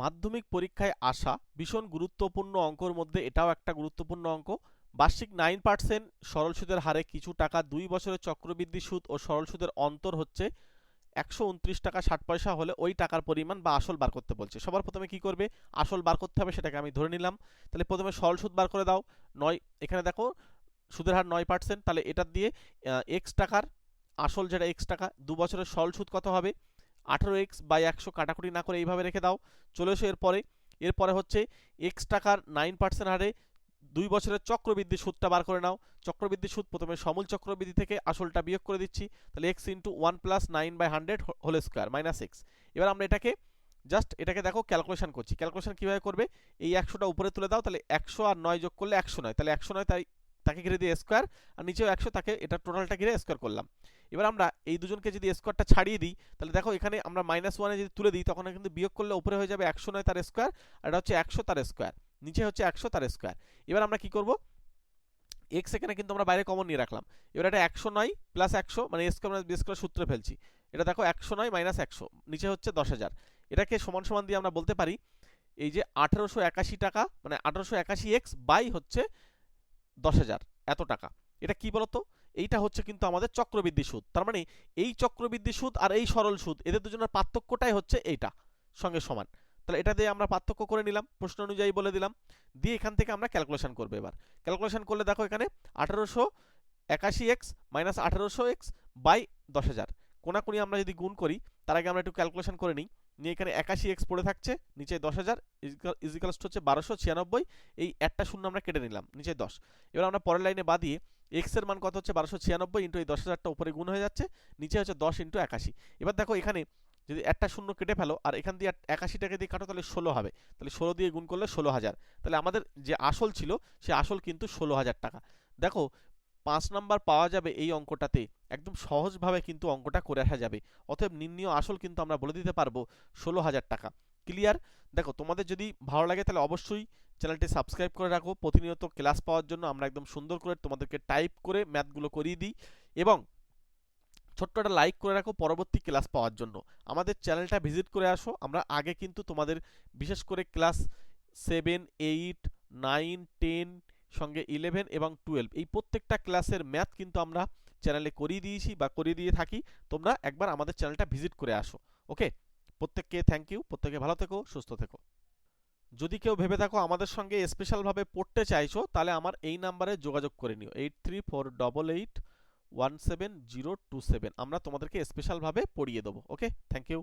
মাধ্যমিক পরীক্ষায় আসা ভীষণ গুরুত্বপূর্ণ অঙ্কর মধ্যে এটাও একটা গুরুত্বপূর্ণ অঙ্ক। বার্ষিক নাইন পার্সেন্ট সরল সুদের হারে কিছু টাকা দুই বছরের চক্রবৃদ্ধি সুদ ও সরল সুদের অন্তর হচ্ছে একশো উনত্রিশ টাকা ষাট পয়সা হলে ওই টাকার পরিমাণ বা আসল বার করতে বলছে। সবার প্রথমে কি করবে? আসল বার করতে হবে সেটাকে আমি ধরে নিলাম। তাহলে প্রথমে সরল সুদ বার করে দাও। নয়, এখানে দেখো সুদের হার নয় পার্সেন্ট তাহলে এটার দিয়ে এক্স টাকার আসল যেটা এক্স টাকা, দু বছরের সরল সুদ কত হবে? আঠারো এক্স বাই একশো কাটাকুটি না করে এইভাবে রেখে দাও। চলে এসো এরপরে। এরপরে হচ্ছে এক্স টাকার নাইন পার্সেন্ট হারে দুই বছরের চক্রবৃদ্ধি সুদটা বার করে নাও। চক্রবৃদ্ধি সুদ প্রথমে সমূল চক্রবৃদ্ধি থেকে আসলটা বিয়োগ করে দিচ্ছি। তাহলে x into one plus nine by hundred whole square minus x এবার আমরা এটাকে জাস্ট এটাকে দেখো ক্যালকুলেশন করছি। ক্যালকুলেশন কীভাবে করবে? এই একশোটা উপরে তুলে দাও, তাহলে একশো আর নয় যোগ করলে একশো নয়। তাহলে একশো নয় তাই তাকে ঘিরে দিয়ে স্কোয়ার আর নিচেও একশো তাকে এটা টোটালটা ঘিরে স্কোয়ার করলাম। এবার আমরা এই দুজনকে যদি স্কোয়ারটা ছাড়িয়ে দিই, তাহলে দেখো এখানে আমরা মাইনাস ওয়ানে যদি তুলে দিই, তখন কিন্তু বিয়োগ করলে উপরে হয়ে যাবে একশো নয় তার স্কোয়ার আর এটা হচ্ছে একশো তার স্কোয়ার নিচে হচ্ছে একশো তার স্কোয়ার এবার আমরা কি করব? এক্স এখানে কিন্তু আমরা বাইরে কমন নিয়ে রাখলাম। এবার এটা একশো নয় প্লাস একশো মানে স্কোয়ার বি স্কোয়ার সূত্রে ফেলছি। এটা দেখো একশো নয় মাইনাস একশো, নিচে হচ্ছে দশ হাজার। এটাকে সমান সমান দিয়ে আমরা বলতে পারি, এই যে আঠারোশো একাশি টাকা মানে আঠারোশো একাশি এক্স বাই হচ্ছে দশ হাজার, এত টাকা। এটা কি বলতো? এইটা হচ্ছে কিন্তু আমাদের চক্রবৃদ্ধি সুদ। তার মানে এই চক্রবৃদ্ধি সুদ আর এই সরল সুদ, এদের দুজনের পার্থক্যটাই হচ্ছে এইটা, সঙ্গে সমান। তাহলে এটা দিয়ে আমরা পার্থক্য করে নিলাম, প্রশ্ন অনুযায়ী বলে দিলাম। দিয়ে এখান থেকে আমরা ক্যালকুলেশন করব এবার। ক্যালকুলেশন করলে দেখো এখানে আঠারোশো একাশি এক্স মাইনাস আঠারোশো এক্স বাই দশ হাজার। কোনাকুনি আমরা যদি গুণ করি, তার আগে আমরা একটু ক্যালকুলেশন করে নিই। নিয়ে এখানে একাশি এক্স পড়ে থাকছে, নিচে দশ হাজার ইজিক্যালস হচ্ছে বারোশো ছিয়ানব্বই, এই একটা শূন্য আমরা কেটে নিলাম, নিচে দশ। এবার আমরা পরের লাইনে বাদিয়ে এক্সের মান কত হচ্ছে? বারোশো ছিয়ানব্বই ইন্টু এই দশ হাজারটা উপরে গুণ হয়ে যাচ্ছে, নিচে হচ্ছে দশ ইন্টু একাশি। এবার দেখো এখানে যদি একটা শূন্য কেটে ফেলো, আর এখান দিয়ে একাশিটাকে দিয়ে কাটো, তাহলে ষোলো হবে। তাহলে ষোলো দিয়ে গুণ করলে ষোলো হাজার। তাহলে আমাদের যে আসল ছিল, সে আসল কিন্তু ষোলো হাজার টাকা। দেখো পাঁচ নাম্বার পাওয়া যাবে এই অঙ্কটাতে। একদম সহজভাবে কিন্তু অঙ্কটা করে আসা যাবে। অতএব নির্ণীয় আসল কিন্তু আমরা বলে দিতে পারব ষোলো হাজার টাকা। ক্লিয়ার দেখো, তোমাদের যদি ভালো লাগে তাহলে অবশ্যই চ্যানেলটি সাবস্ক্রাইব করে রাখো। প্রতিনিয়ত ক্লাস পাওয়ার জন্য আমরা একদম সুন্দর করে তোমাদেরকে টাইপ করে ম্যাথগুলো করিয়ে দিই এবং ছোট্ট একটা লাইক করে রাখো পরবর্তী ক্লাস পাওয়ার জন্য। আমাদের চ্যানেলটা ভিজিট করে আসো। আমরা আগে কিন্তু তোমাদের বিশেষ করে class seven, eight, nine, ten সঙ্গে ইলেভেন এবং টুয়েলভ এই প্রত্যেকটা ক্লাসের ম্যাথ কিন্তু আমরা চ্যানেলে করিয়ে দিয়েছি বা করিয়ে দিয়ে থাকি। তোমরা একবার আমাদের চ্যানেলটা ভিজিট করে আসো। ওকে প্রত্যেককে থ্যাংক ইউ প্রত্যেকে ভালো থেকো, সুস্থ থেকো। যদি কেউ ভেবে থাকো আমাদের সঙ্গে স্পেশালভাবে পড়তে চাইছো, তাহলে আমার এই নাম্বারে যোগাযোগ করে নিও। Eight three four double eight one seven zero two seven আমরা তোমাদেরকে স্পেশালভাবে পড়িয়ে দেবো। Okay thank you